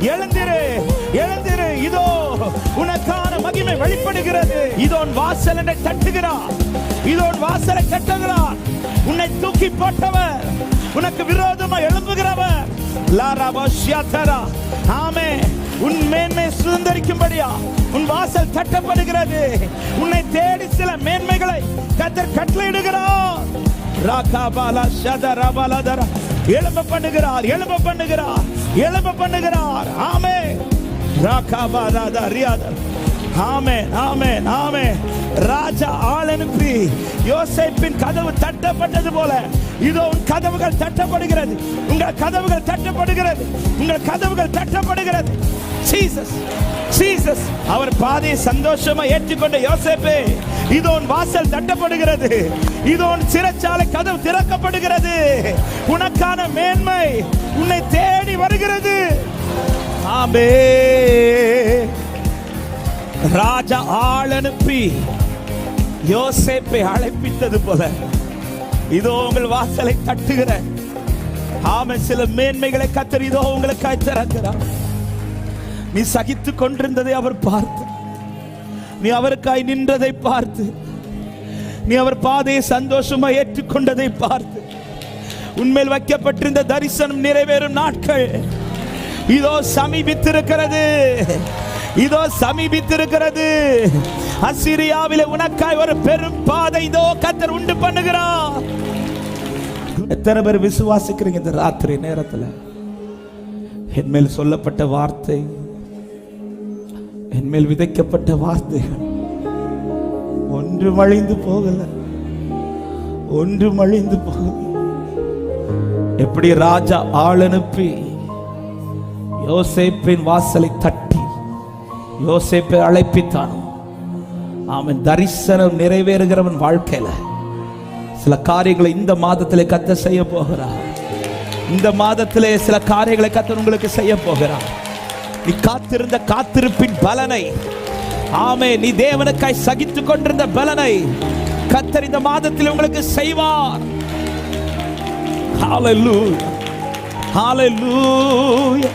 எழுந்திரு எழுந்திரு. இதோ உனக்கான மகிமை வெளிப்படுகிறது. இதோ வாசல் என்னை தட்டுகிறார். இதோ வாசலை தட்டுகிறார் உன்னை தூக்கி போட்டவர் உனக்கு விரோதமா எழும்புகிறவர். லாரா தரா ஆமே உன் மேன்மை சுதந்திரிக்கும்படியா? உன் வாசல் தட்டப்படுகிறது. உன்னை தேடி சில மேன்மைகளை கத்தர் கட்டளையிடுகிறார். ராகாபாலா ஷதரபாலதரா எழும்ப பண்ணுகிறார் எழும்ப பண்ணுகிறார் எழும்ப பண்ணுகிறார். ஆமே ராகாபாலாதா ரியாதர் ஆமே ஆமே ஆமே ராஜா ஆள் அனுப்பி யோசேப்பின் கதவு தட்டப்பட்டது போல. இதோ உன் கதவுகள் தட்டப்படுகிறது. உங்கள் கதவுகள் தட்டப்படுகிறது. உங்கள் கதவுகள் தட்டப்படுகிறது. சீசஸ் சீசஸ் அவர் பாதையை சந்தோஷமா ஏற்றுக்கொண்ட யோசேப்பே இதோ உன் வாசல் தட்டப்படுகிறது. இதோ உன் சிறைச்சாலை கதவு திறக்கப்படுகிறது. உனக்கு ஆமே ராஜா ஆள் அனுப்பி யோசேப்பை அழைப்பித்தது போல. இதோ உங்கள் வாசலை தட்டுகிற. ஆமை சில மேன்மைகளை கத்தர் இதோ உங்களுக்கு திறக்கிறார் நீ சகித்து கொண்டிருந்ததை அவர் பார்த்து நீ அவருக்காய் நின்றதை பார்த்து நீ அவர் பாதையை சந்தோஷமா ஏற்றுக்கொண்டதை பார்த்து உண்மையில் வைக்கப்பட்டிருந்த தரிசனம் நிறைவேறும் நாட்கள். இதோ சமீபித்திருக்கிறது. இதோ சமீபித்திருக்கிறது. அசிரியாவில உனக்காய் ஒரு பெரும் பாதை இதோ கத்தர் உண்டு பண்ணுகிறார். எத்தனை பேர் விசுவாசிக்கிறீங்க இந்த ராத்திரி நேரத்தில்? என் மேல் சொல்லப்பட்ட வார்த்தை என் மேல் விதைக்கப்பட்ட வார்த்தைகள் ஒன்று மழிந்து போகல. ஒன்று மழிந்து போகல. எப்படி ராஜா ஆள் அனுப்பி யோசேப்பின் வாசலை தட்டி யோசேப்பை அழைப்பித்தானோ? அவன் தரிசனம் நிறைவேறுகிறவன் வாழ்க்கையில. சில காரியங்களை இந்த மாதத்திலே கத்த செய்ய போகிறார். இந்த மாதத்திலே சில காரியங்களை கத்த உங்களுக்கு செய்ய போகிறார். நீ காத்திருந்த காத்திருப்பின் பலனை ஆமே நீ தேவனுக்காய் சகித்துக் கொண்டிருந்த பலனை கத்தர் இந்த மாதத்தில் உங்களுக்கு செய்வார். Hallelujah. Hallelujah.